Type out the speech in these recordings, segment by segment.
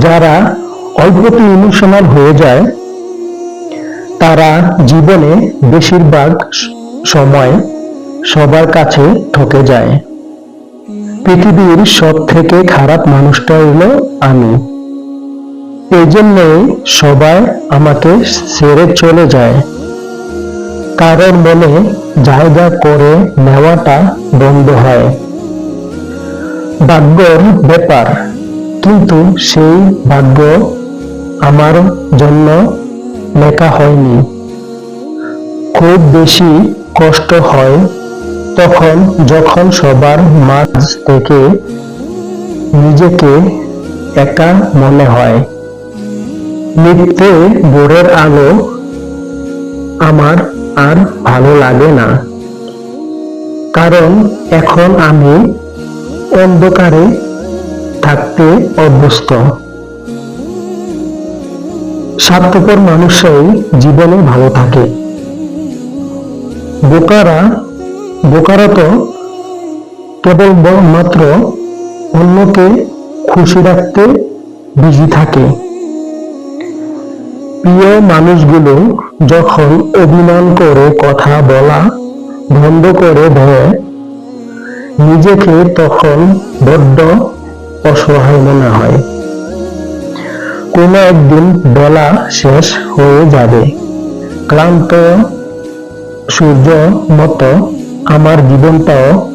যারা অল্পতে ইমোশনাল হয়ে যায়, তারা জীবনে বেশিরভাগ সময় সবার কাছে ঠকে যায়। পৃথিবীর সব থেকে খারাপ মানুষটা হলো আমি। এই জন্যই সবাই আমাকে ছেড়ে চলে যায়। কারোর মনে জায়গা করে নেওয়াটা বন্ধ হয়। ভাগ্যর ব্যাপার। কিন্তু সেই ভাগ্য আমার জন্য লেখা হয়নি। খুব বেশি কষ্ট হয় তখন যখন সবার মাঝ থেকে নিজেকে একা মনে হয়। নিত্যে ভোরের আলো আমার আর ভালো লাগে না। কারণ এখন আমি অন্ধকারে থাকতে অভ্যস্ত। স্বার্থপর মানুষই জীবনে ভালো থাকে। বোকারা বোকারা তো কেবল মাত্র অন্যকে খুশি রাখতে বিজি থাকে। প্রিয় মানুষগুলো যখন অভিমান করে কথা বলা বন্ধ করে দেয়, নিজেকে তখন বড্ড অসহায় মনে হয়। কোনো একদিন বেলা শেষ হয়ে যাবে। ক্লান্ত সূর্য মতো আমার জীবনটাও,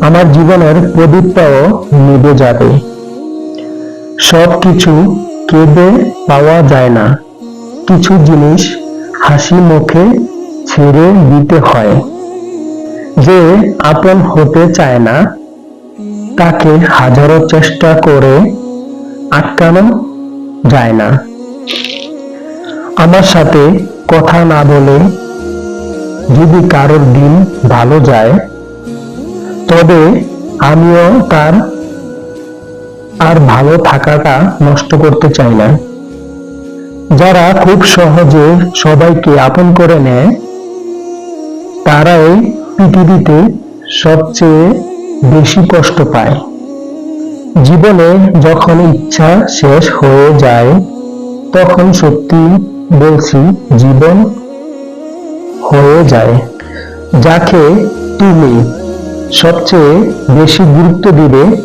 আমার জীবনের প্রদীপটাও নিভে যাবে। সব কিছু কেঁদে পাওয়া যায় না। কিছু জিনিস হাসি মুখে ছেড়ে দিতে হয়। যে আপন হতে চায় না তাকে হাজারো চেষ্টা করে আটকানো যায় না। আমার সাথে কথা না বলে যদি কারোর দিন ভালো যায়, তবে আমিও তার আর ভালো থাকাটা নষ্ট করতে চাই না। যারা খুব সহজে সবাইকে আপন করে নেয়, তারাই পৃথিবীতে সবচেয়ে বেশি কষ্ট পায়। জীবনে যখন ইচ্ছা শেষ হয়ে যায়, তখন সত্যি বলছি জীবন হয়ে যায়। যাকে তুমি সবচেয়ে বেশি গুরুত্ব দিবে,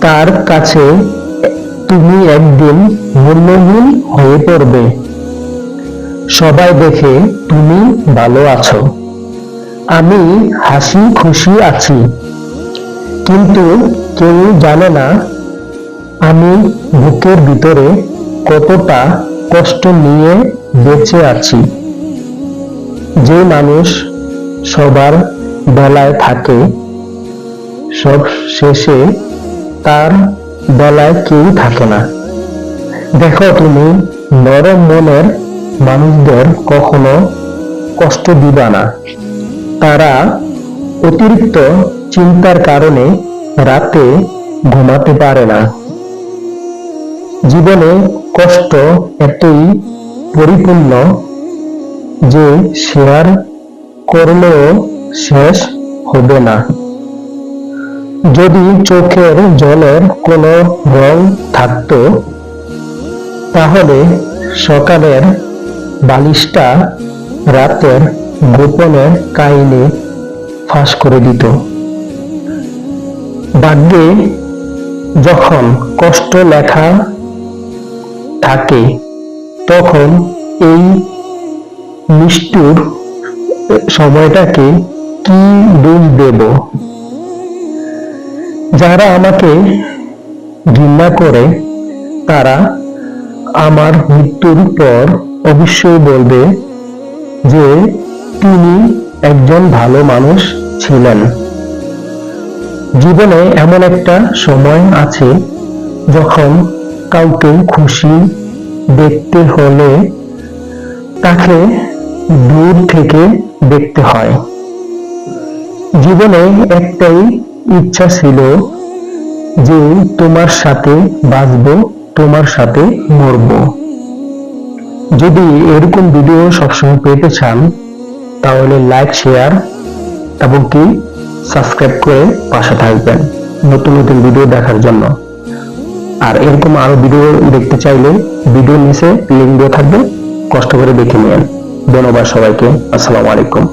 তার কাছে তুমি একদিন মূল্যহীন হয়ে পড়বে। সবাই দেখে তুমি ভালো আছো। আমি হাসি খুশি আছি। কিন্তু কেউ জানে না আমি বুকের ভিতরে কতটা কষ্ট নিয়ে বেঁচে আছি। যে মানুষ সবার বেলায় থাকে, সব শেষে তার বেলায় কেউ থাকে না। দেখো তুমি, নরম মনের মানুষদের কখনো কষ্ট দিবা না। তারা অতিরিক্ত চিন্তার কারণে রাতে ঘুমাতে পারে না। জীবনে কষ্ট এতই পরিপূর্ণ যে শেয়ার করলেও শেষ হবে না। যদি চোখের জলের কোনো রং থাকতো, তাহলে সকালের বালিশটা রাতের গোপনের কাহিনী ফাঁস করে দিত। ভাগ্যে যখন কষ্ট লেখা থাকে, তখন এই নিষ্ঠুর সময়টাকে কি দোষ দেব? যারা আমাকে ঘৃণা করে, তারা আমার মৃত্যুর পর অবশ্যই বলবে যে তিনি একজন ভালো মানুষ ছিলেন। জীবনে এমন একটা সময় আছে যখন কাউকে খুশি দেখতে হলে তাকে দূর থেকে দেখতে হয়। জীবনে একটাই ইচ্ছা ছিল যে তোমার সাথে বাঁচবো, তোমার সাথে মরবো। যদি এরকম ভিডিও সবসময় পেতে চান তাহলে লাইক শেয়ার এবং কি? সাবস্ক্রাইব করে পাশে থাকবেন নতুন নতুন ভিডিও দেখার জন্য। আর এরকম আরও ভিডিও দেখতে চাইলে ভিডিও নিচে লিঙ্ক দেওয়া থাকবে, কষ্ট করে দেখে নেবেন ধন্যবাদ সবাইকে। আসসালামু আলাইকুম।